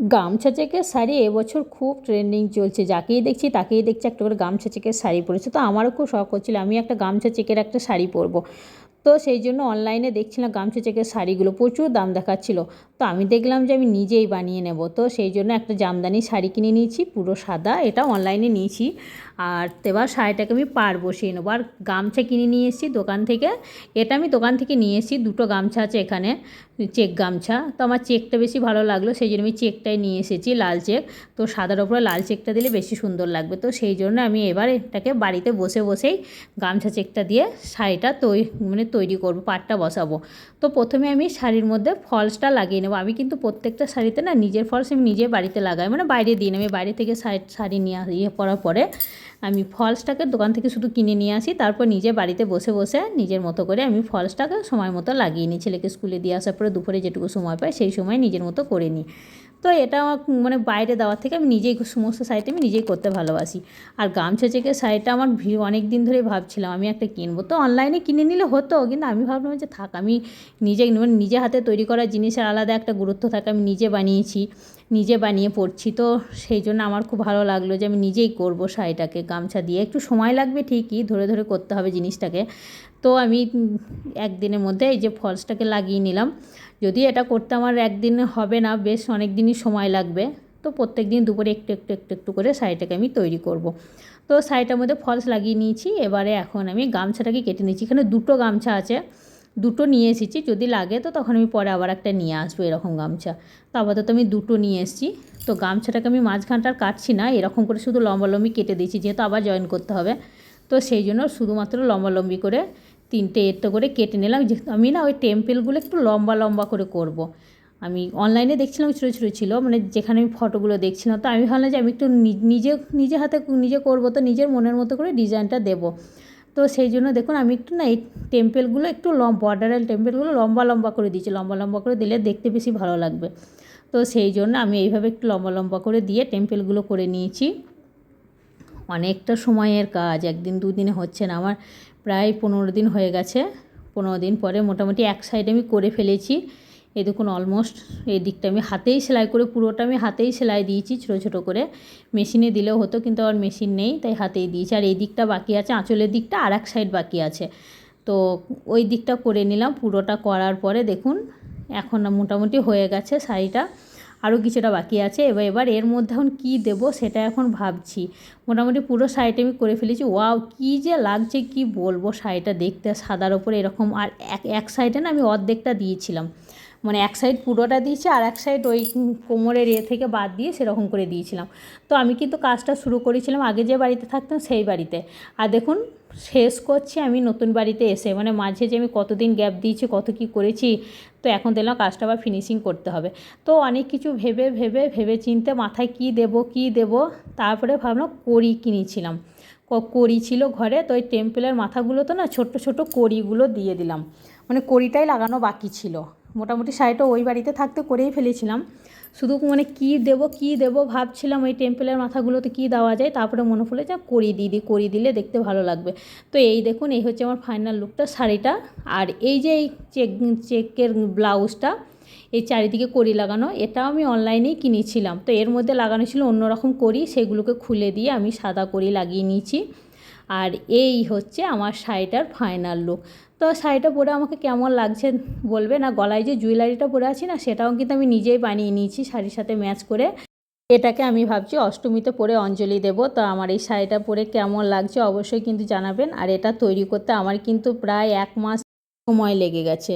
গামছা চেকের শাড়ি এবছর খুব ট্রেন্ডিং চলছে। যাকেই দেখছি তাকেই দেখছি একটা করে গামছা চেকের শাড়ি পরেছে। তো আমারও খুব শখ হচ্ছিল, আমি একটা গামছা চেকের একটা শাড়ি পরবো। তো সেই জন্য অনলাইনে দেখছিলাম গামছা চেকের শাড়িগুলো প্রচুর দাম দেখাচ্ছিল। তো আমি দেখলাম যে আমি নিজেই বানিয়ে নেব। তো সেই জন্য একটা জামদানি শাড়ি কিনে নিয়েছি, পুরো সাদা, এটা অনলাইনে নিয়েছি। আর এবার শাড়িটাকে আমি পার বসিয়ে নেব। আর গামছা কিনে নিয়ে এসেছি দোকান থেকে। এটা আমি দোকান থেকে নিয়ে এসেছি, দুটো গামছা আছে এখানে। চেক গামছা। তো আমার চেকটা বেশি ভালো লাগল, সেই জন্য আমি চেকটাই নিয়ে এসেছি লাল চেক। তো সাদার ওপরে লাল চেকটা দিলে বেশি সুন্দর লাগবে। তো সেই জন্য আমি এবার এটাকে বাড়িতে বসে বসেই গামছা চেকটা দিয়ে শাড়িটা তৈরি মানে তৈরি করব, পাটটা বসাবো। তো প্রথমে আমি শাড়ির মধ্যে ফলসটা লাগিয়ে নেব। আমি কিন্তু প্রত্যেকটা শাড়িতে না নিজের ফলস আমি নিজে বাড়িতে লাগাই মানে বাইরে দিই না। আমি বাইরে থেকে শাড়ি শাড়ি নিয়ে ইয়ে পরার পরে আমি ফলসটাকে দোকান থেকে শুধু কিনে নিয়ে আসি, তারপর নিজে বাড়িতে বসে বসে নিজের মতো করে আমি ফলসটাকে সময় মতো লাগিয়ে নিই ছেলেকে স্কুলে দিয়ে আসার পরে। দুপুরে যেটুকু সময় পাই, সেই সময় নিজের মতো করে নিই। তো এটা আমার মানে বাইরে দেওয়ার থেকে আমি নিজেই সমস্ত শাড়িটা আমি নিজেই করতে ভালোবাসি। আর গামছা চেকের শাড়িটা আমার অনেক দিন ধরেই ভাবছিলাম, আমি একটা কিনবো। তো অনলাইনে কিনে নিলে হতো, কিন্তু আমি ভাবলাম যে থাক, আমি নিজে মানে নিজে হাতে তৈরি করা জিনিসের আলাদা একটা গুরুত্ব থাকে, আমি নিজে বানিয়েছি, নিজে বানিয়ে পড়ছি তো সেই জন্য আমার খুব ভালো লাগল যে আমি নিজেই করব শাড়িটাকে, গামছা দিয়ে। একটু সময় লাগবে ঠিকই, ধরে ধরে করতে হবে জিনিসটাকে। তো আমি একদিনের মধ্যে এই যে ফলসটাকে লাগিয়ে নিলাম। যদি এটা করতে আমার একদিন হবে না, বেশ অনেক দিনই সময় লাগবে। তো প্রত্যেক দিন দুপুরে একটু একটু একটু একটু করে শাড়িটাকে আমি তৈরি করব। তো শাড়িটার মধ্যে ফলস লাগিয়ে নিয়েছি। এবারে এখন আমি গামছাটাকে কেটে নিয়েছি। এখানে দুটো গামছা আছে, দুটো নিয়ে এসেছি। যদি লাগে তো তখন আমি পরে আবার একটা নিয়ে আসব এরকম গামছা। তো আপাতত আমি দুটো নিয়ে এসেছি। তো গামছাটাকে আমি মাঝখানটা আর কাটছি না, এরকম করে শুধু লম্বালম্বি কেটে দিয়েছি। যেহেতু আবার জয়েন করতে হবে। তো সেই জন্য শুধুমাত্র লম্বালম্বি করে তিনটে এরটা করে কেটে নিলাম। আমি না ওই টেম্পেলগুলো একটু লম্বা লম্বা করে করব। আমি অনলাইনে দেখছিলাম ছোটো ছোটো ছিল মানে যেখানে আমি ফটোগুলো দেখছিলাম তো আমি ভাবলাম যে আমি একটু নিজে নিজে হাতে নিজে করব তো নিজের মনের মতো করে ডিজাইনটা দেবো। তো সেই জন্য দেখুন আমি একটু না এই টেম্পেলগুলো একটু লম বর্ডারের টেম্পেলগুলো লম্বা লম্বা করে দিয়েছি। লম্বা লম্বা করে দিলে দেখতে বেশি ভালো লাগবে। তো সেই জন্য আমি এইভাবে একটু লম্বা লম্বা করে দিয়ে টেম্পেলগুলো করে নিয়েছি। অনেকটা সময়ের কাজ, একদিন দুদিনে হচ্ছে না, আমার প্রায় পনেরো দিন হয়ে গেছে, পনেরো দিন পরে মোটামুটি এক সাইড আমি করে ফেলেছি, এই দেখুন অলমোস্ট এই দিকটা আমি হাতেই সেলাই করে, পুরোটা আমি হাতেই সেলাই দিয়েছি ছোটো ছোটো করে মেশিনে দিলেও হতো কিন্তু আর মেশিন নেই, তাই হাতেই দিয়েছি, আর এই দিকটা বাকি আছে, আঁচলের দিকটা আর এক সাইড বাকি আছে, তো ওই দিকটা করে নিলাম, পুরোটা করার পরে দেখুন, এখন মোটামুটি হয়ে গেছে শাড়িটা আরও কিছুটা বাকি আছে। এবার এবার এর মধ্যে এখন কী দেবো সেটা এখন ভাবছি। মোটামুটি পুরো শাড়িটা আমি করে ফেলেছি। ওয়াও, কী যে লাগছে, কি বলব? শাড়িটা দেখতে সাদার ওপরে এরকম। আর এক এক সাইডে না আমি অর্ধেকটা দিয়েছিলাম। মানে এক সাইড পুরোটা দিয়েছি আর এক সাইড ওই কোমরের এ থেকে বাদ দিয়ে সেরকম করে দিয়েছিলাম। তো আমি কিন্তু কাজটা শুরু করেছিলাম আগে যে বাড়িতে থাকতাম সেই বাড়িতে। আর দেখুন শেষ করছি, আমি নতুন বাড়িতে এসে মানে মাঝে যে আমি কতদিন গ্যাপ দিয়েছি, কত কি করেছি, তো এখন দেখলাম কাজটা আবার ফিনিশিং করতে হবে। তো অনেক কিছু ভেবে ভেবে ভেবে চিনতে মাথায় কি দেব কি দেব, তারপরে ভাবলাম কড়ি কিনেছিলাম। কড়ি ছিল ঘরে, তো ওই টেম্পেলের মাথাগুলো তো না ছোট্ট ছোট কড়িগুলো দিয়ে দিলাম। মানে কড়িটাই লাগানো বাকি ছিল। মোটামুটি শাড়িটা ওই বাড়িতে থাকতে করেই ফেলেছিলাম। শুধু মানে কী দেবো কী দেবো ভাবছিলাম ওই টেম্পেলের মাথাগুলোতে কী দেওয়া যায়, তারপরে মনে পড়লে যা করি দিই করি দিলে দেখতে ভালো লাগবে। তো এই দেখুন, এই হচ্ছে আমার ফাইনাল লুকটা শাড়িটা। আর এই যে এই চেক চেকের ব্লাউজটা, এই চারিদিকে করি লাগানো, এটা আমি অনলাইনেই কিনেছিলাম। তো এর মধ্যে লাগানো ছিল অন্যরকম করি সেগুলোকে খুলে দিয়ে আমি সাদা করি লাগিয়ে নিয়েছি। আর এই হচ্ছে আমার শাড়িটার ফাইনাল লুক তো শাড়িটা পরে আমাকে কেমন লাগছে বলবে না? গলায় যে জুয়েলারিটা পরে আছি না, সেটাও কিন্তু আমি নিজেই বানিয়ে নিয়েছি শাড়ির সাথে ম্যাচ করে। এটাকে আমি ভাবছি অষ্টমীতে পরে অঞ্জলি দেব। তো আমার এই শাড়িটা পরে কেমন লাগছে অবশ্যই কিন্তু জানাবেন। আর এটা তৈরি করতে আমার কিন্তু প্রায় এক মাস সময় লেগে গেছে।